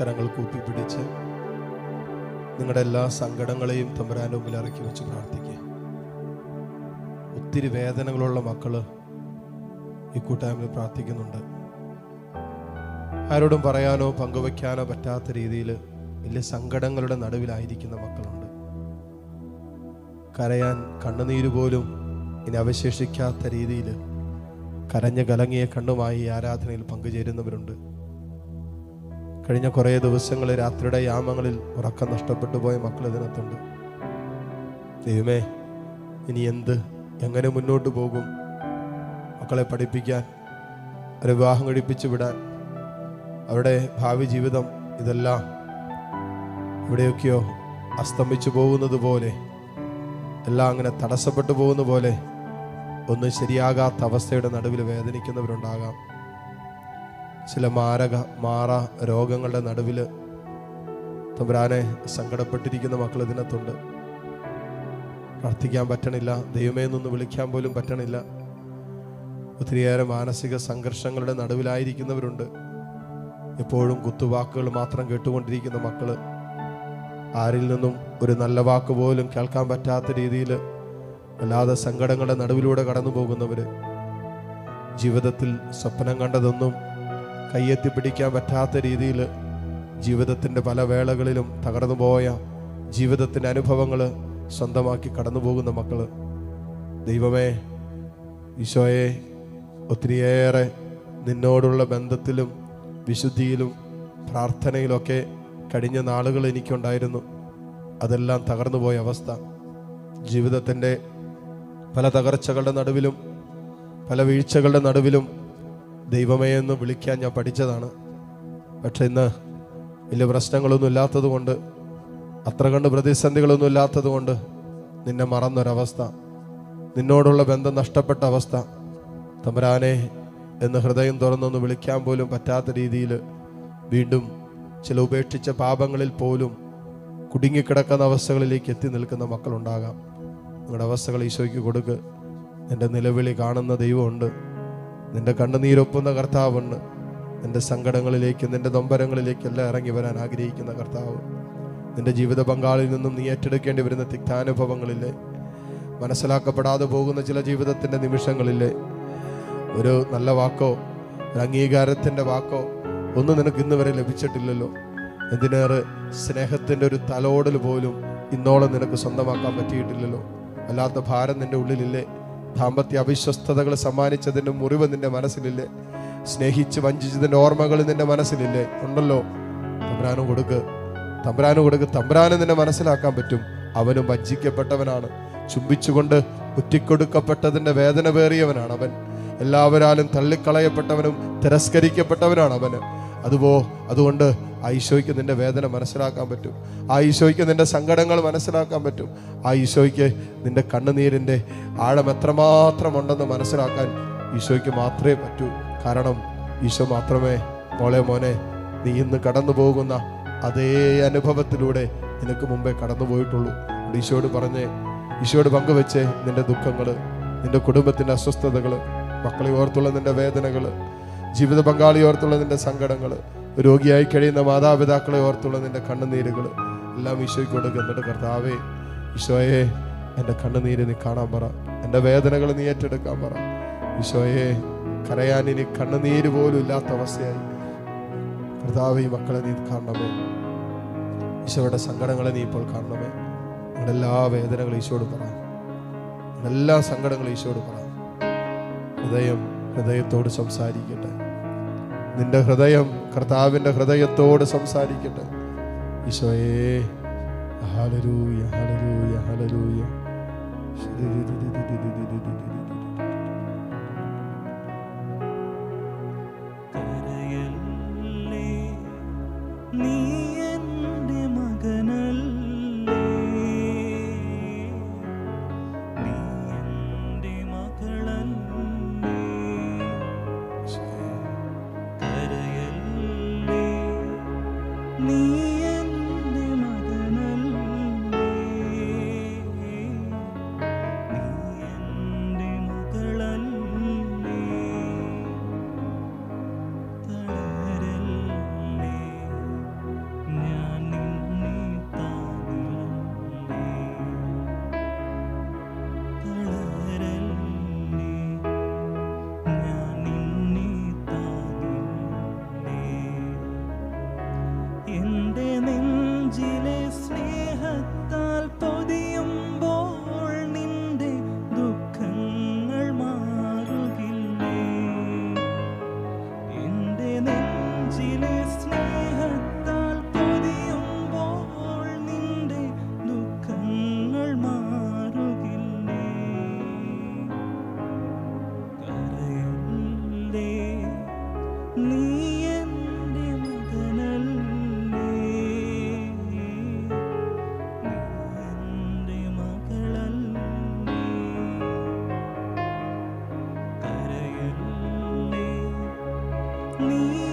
കരങ്ങൾ കൂട്ടിപ്പിടിച്ച് നിങ്ങളുടെ എല്ലാ സങ്കടങ്ങളെയും തമ്പുരാന്റെ മുമ്പിൽ ഇറക്കി വെച്ച് പ്രാർത്ഥിക്കുക. ഒത്തിരി വേദനകളുള്ള മക്കൾ ഈ കൂട്ടായ്മയിൽ പ്രാർത്ഥിക്കുന്നുണ്ട്. ആരോടും പറയാനോ പങ്കുവെക്കാനോ പറ്റാത്ത രീതിയിൽ വലിയ സങ്കടങ്ങളുടെ നടുവിലായിരിക്കുന്ന മക്കളുണ്ട്. കരയാൻ കണ്ണുനീര് പോലും ഇനി അവശേഷിക്കാത്ത രീതിയിൽ കരഞ്ഞ് കലങ്ങിയ കണ്ണുമായി ആരാധനയിൽ പങ്കുചേരുന്നവരുണ്ട്. കഴിഞ്ഞ കുറേ ദിവസങ്ങൾ രാത്രിയുടെ യാമങ്ങളിൽ ഉറക്കം നഷ്ടപ്പെട്ടു പോയ മക്കൾ ഇതിനകത്തുണ്ട്. ദൈവമേ ഇനി എന്ത്? എങ്ങനെ മുന്നോട്ട് പോകും? മക്കളെ പഠിപ്പിക്കാൻ അവരെ വിവാഹം കഴിപ്പിച്ചു വിടാൻ അവരുടെ ഭാവി ജീവിതം ഇതെല്ലാം എവിടെയൊക്കെയോ അസ്തമിച്ചു പോകുന്നത് പോലെ എല്ലാം അങ്ങനെ തടസ്സപ്പെട്ടു പോകുന്ന പോലെ ഒന്നും ശരിയാകാത്ത അവസ്ഥയുടെ നടുവിൽ വേദനിക്കുന്നവരുണ്ടാകാം. ചില മാരക മാറ രോഗങ്ങളുടെ നടുവിൽ തമ്പുരാനെ സങ്കടപ്പെട്ടിരിക്കുന്ന മക്കൾ ഇതിനകത്തുണ്ട്. പ്രാർത്ഥിക്കാൻ പറ്റണില്ല. ദൈവമേ നിന്ന് വിളിക്കാൻ പോലും പറ്റണില്ല. ഒത്തിരിയേറെ മാനസിക സംഘർഷങ്ങളുടെ നടുവിലായിരിക്കുന്നവരുണ്ട്. എപ്പോഴും കുത്തുവാക്കുകൾ മാത്രം കേട്ടുകൊണ്ടിരിക്കുന്ന മക്കൾ. ആരിൽ നിന്നും ഒരു നല്ല വാക്ക് പോലും കേൾക്കാൻ പറ്റാത്ത രീതിയിൽ അല്ലാതെ സങ്കടങ്ങളുടെ നടുവിലൂടെ കടന്നു പോകുന്നവര് ജീവിതത്തിൽ സ്വപ്നം കണ്ടതൊന്നും കയ്യെത്തി പിടിക്കാൻ പറ്റാത്ത രീതിയിൽ ജീവിതത്തിന്റെ പല വേളകളിലും തകർന്നു പോയ ജീവിതത്തിന്റെ അനുഭവങ്ങൾ സ്വന്തമാക്കി കടന്നു പോകുന്ന മക്കൾ. ദൈവമേ ഈശോയെ ഒത്തിരിയേറെ നിന്നോടുള്ള ബന്ധത്തിലും വിശുദ്ധിയിലും പ്രാർത്ഥനയിലൊക്കെ കഴിഞ്ഞ നാളുകൾ എനിക്കുണ്ടായിരുന്നു. അതെല്ലാം തകർന്നുപോയ അവസ്ഥ. ജീവിതത്തിന്റെ പല തകർച്ചകളുടെ നടുവിലും പല വീഴ്ചകളുടെ നടുവിലും ദൈവമേ എന്ന് വിളിക്കാൻ ഞാൻ പഠിച്ചതാണ്. പക്ഷെ ഇന്ന് വലിയ പ്രശ്നങ്ങളൊന്നും ഇല്ലാത്തത് കൊണ്ട് അത്ര കണ്ട് പ്രതിസന്ധികളൊന്നും ഇല്ലാത്തത് കൊണ്ട് നിന്നെ മറന്നൊരവസ്ഥ നിന്നോടുള്ള ബന്ധം നഷ്ടപ്പെട്ട അവസ്ഥ. തമ്പരാനെ എന്ന് ഹൃദയം തുറന്നൊന്ന് വിളിക്കാൻ പോലും പറ്റാത്ത രീതിയിൽ വീണ്ടും ചില ഉപേക്ഷിച്ച പാപങ്ങളിൽ പോലും കുടുങ്ങിക്കിടക്കുന്ന അവസ്ഥകളിലേക്ക് എത്തി നിൽക്കുന്ന മക്കളുണ്ടാകാം. നിങ്ങളുടെ അവസ്ഥകൾ ഈശോയ്ക്ക് കൊടുക്ക്. എന്റെ നിലവിളി കാണുന്ന ദൈവമുണ്ട്. നിന്റെ കണ്ണുനീരൊപ്പുന്ന കർത്താവുണ്ട് നിന്റെ സങ്കടങ്ങളിലേക്ക് നിന്റെ നൊമ്പരങ്ങളിലേക്കെല്ലാം ഇറങ്ങി വരാൻ ആഗ്രഹിക്കുന്ന കർത്താവ്. നിന്റെ ജീവിത പങ്കാളിൽ നിന്നും നീ ഏറ്റെടുക്കേണ്ടി വരുന്ന തിക്താനുഭവങ്ങളില്ലേ മനസ്സിലാക്കപ്പെടാതെ പോകുന്ന ചില ജീവിതത്തിന്റെ നിമിഷങ്ങളില്ലേ ഒരു നല്ല വാക്കോ ഒരു അംഗീകാരത്തിന്റെ വാക്കോ ഒന്നും നിനക്ക് ഇന്ന് വരെ ലഭിച്ചിട്ടില്ലല്ലോ. എന്തിനേറെ സ്നേഹത്തിന്റെ ഒരു തലോടൽ പോലും ഇന്നോളം നിനക്ക് സ്വന്തമാക്കാൻ പറ്റിയിട്ടില്ലല്ലോ. അല്ലാത്ത ഭാരം നിന്റെ ഉള്ളിലില്ലേ? ദാമ്പത്യ അവിശ്വസ്തതകൾ സമ്മാനിച്ചതിന്റെ മുറിവ് നിന്റെ മനസ്സിലില്ലേ? സ്നേഹിച്ച് വഞ്ചിച്ചതിന്റെ ഓർമ്മകൾ നിന്റെ മനസ്സിലില്ലേ? ഉണ്ടല്ലോ. തമ്പ്രാനും കൊടുക്ക്. തമ്പ്രാനും കൊടുക്ക്. തമ്പ്രാനും നിന്നെ മനസ്സിലാക്കാൻ പറ്റും. അവനും വഞ്ചിക്കപ്പെട്ടവനാണ്. ചുംബിച്ചുകൊണ്ട് കുറ്റിക്കൊടുക്കപ്പെട്ടതിന്റെ വേദന വേറിയവനാണ് അവൻ. എല്ലാവരാലും തള്ളിക്കളയപ്പെട്ടവനും തിരസ്കരിക്കപ്പെട്ടവനാണ് അവന്. അതുപോ അതുകൊണ്ട് ആ ഈശോയ്ക്ക് നിന്റെ വേദന മനസ്സിലാക്കാൻ പറ്റും. ആ ഈശോയ്ക്ക് നിന്റെ സങ്കടങ്ങൾ മനസ്സിലാക്കാൻ പറ്റും. ആ ഈശോയ്ക്ക് നിന്റെ കണ്ണുനീരിന്റെ ആഴം എത്രമാത്രം ഉണ്ടെന്ന് മനസ്സിലാക്കാൻ ഈശോയ്ക്ക് മാത്രമേ പറ്റൂ. കാരണം ഈശോ മാത്രമേ മോളെ മോനെ നീ ഇന്ന് കടന്നു പോകുന്ന അതേ അനുഭവത്തിലൂടെ നിനക്ക് മുമ്പേ കടന്നു പോയിട്ടുള്ളൂ ഈശോയോട് പറഞ്ഞേ ഈശോയോട് പങ്കുവെച്ച് നിന്റെ ദുഃഖങ്ങൾ നിന്റെ കുടുംബത്തിന്റെ അസ്വസ്ഥതകൾ മക്കളെ ഓർത്തുള്ള നിന്റെ വേദനകൾ ജീവിത പങ്കാളി ഓർത്തുള്ള നിന്റെ സങ്കടങ്ങൾ രോഗിയായി കഴിയുന്ന മാതാപിതാക്കളെ ഓർത്തുള്ള നിന്റെ കണ്ണുനീരുകൾ എല്ലാം ഈശോയ്ക്ക് കൊടുക്കുക എന്നിട്ട് കർത്താവേ ഈശോയെ എന്റെ കണ്ണുനീര് നീ കാണാൻ പറ. എന്റെ വേദനകൾ നീ ഏറ്റെടുക്കാൻ പറ. ഈശോയെ കരയാൻ ഇനി കണ്ണുനീര് പോലും ഇല്ലാത്ത അവസ്ഥയായി. കർത്താവ് ഈ മക്കളെ നീ കാണണമേ. ഈശോയുടെ സങ്കടങ്ങളെ നീ ഇപ്പോൾ കാണണമേ. നിങ്ങളുടെ എല്ലാ വേദനകളും ഈശോട് പറ. എല്ലാ സങ്കടങ്ങളും ഈശോട് പറ. ഹൃദയം ഹൃദയത്തോട് സംസാരിക്കട്ടെ. നിന്റെ ഹൃദയം കർത്താവിന്റെ ഹൃദയത്തോട് സംസാരിക്കട്ടെ. ഈശോയേ ഹല്ലേലൂയ ഹല്ലേലൂയ ഹല്ലേലൂയ. നെഞ്ചിലെ സ്നേഹത്താൽ നീ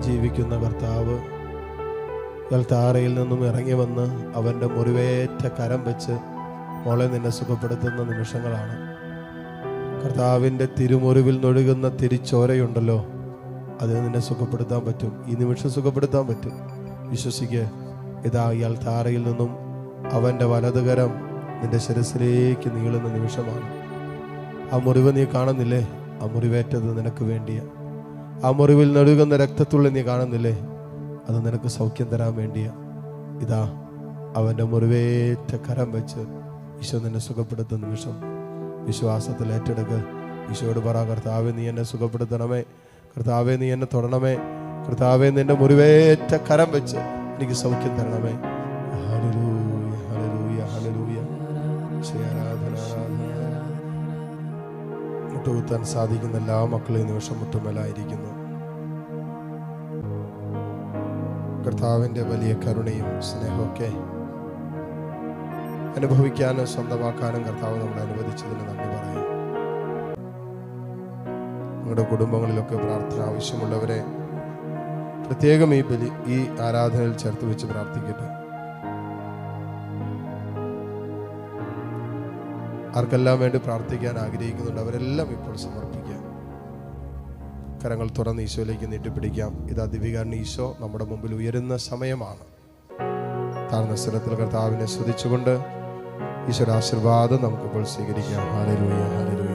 ജീവിക്കുന്ന കർത്താവ് താറയിൽ നിന്നും ഇറങ്ങി വന്ന് അവന്റെ മുറിവേറ്റ കരം വെച്ച് മോളെ നിന്നെ സുഖപ്പെടുത്തുന്ന നിമിഷങ്ങളാണ്. കർത്താവിന്റെ തിരുമുറിവിൽ നൊഴുകുന്ന തിരിച്ചോരയുണ്ടല്ലോ അത് നിന്നെ സുഖപ്പെടുത്താൻ പറ്റും. ഈ നിമിഷം സുഖപ്പെടുത്താൻ പറ്റും. വിശ്വസിക്ക് ഇതാ ഇയാൾ താറയിൽ നിന്നും അവന്റെ വലതുകരം നിന്റെ ശിരസിലേക്ക് നീളുന്ന നിമിഷമാണ്. ആ മുറിവ് നീ കാണുന്നില്ലേ? ആ മുറിവേറ്റത് നിനക്ക് വേണ്ടിയ. ആ മുറിവിൽ നടുകുന്ന രക്തത്തുള്ളി നീ കാണുന്നില്ലേ? അത് നിനക്ക് സൗഖ്യം തരാൻ വേണ്ടിയാ. ഇതാ അവന്റെ മുറിവേറ്റ കരം വെച്ച് ഈശോ നിന്നെ സുഖപ്പെടുത്തുന്ന നിമിഷം. വിശ്വാസത്തിൽ ഏറ്റെടുക്ക്. ഈശോയോട് പറ കർത്താവെ നീ എന്നെ സുഖപ്പെടുത്തണമേ. കർത്താവെ നീ എന്നെ തൊടണമേ. കർത്താവെ നിന്റെ മുറിവേറ്റ കരം വെച്ച് എനിക്ക് സൗഖ്യം തരണമേ. ഹല്ലേലൂയ. മുട്ടുകുത്താൻ സാധിക്കുന്ന എല്ലാ മക്കളെയും നിമിഷം മുട്ടുമേലായിരിക്കുന്നു കർത്താവിന്റെ വലിയ കരുണയും സ്നേഹമൊക്കെ അനുഭവിക്കാനും സ്വന്തമാക്കാനും കർത്താവ് നമ്മളെ അനുവദിച്ചതിന് നന്ദി പറയാം. നിങ്ങളുടെ കുടുംബങ്ങളിലൊക്കെ പ്രാർത്ഥന ആവശ്യമുള്ളവരെ പ്രത്യേകം ഈ ബലി ഈ ആരാധനയിൽ ചേർത്ത് വെച്ച് പ്രാർത്ഥിക്കട്ടെ. ആർക്കെല്ലാം വേണ്ടി പ്രാർത്ഥിക്കാൻ ആഗ്രഹിക്കുന്നുണ്ട്. അവരെല്ലാം ഇപ്പോൾ സമർപ്പിക്കാം. കരങ്ങൾ തുറന്ന് ഈശോയിലേക്ക് നീട്ടിപ്പിടിക്കാം. ഇത് ദിവികാരൻ ഈശോ നമ്മുടെ മുമ്പിൽ ഉയരുന്ന സമയമാണ്. താഴ്ന്ന സ്ഥലത്തിൽ കർത്താവിനെ സ്തുതിച്ചുകൊണ്ട് ഈശ്വര ആശീർവാദം നമുക്കിപ്പോൾ സ്വീകരിക്കാം. Hallelujah hallelujah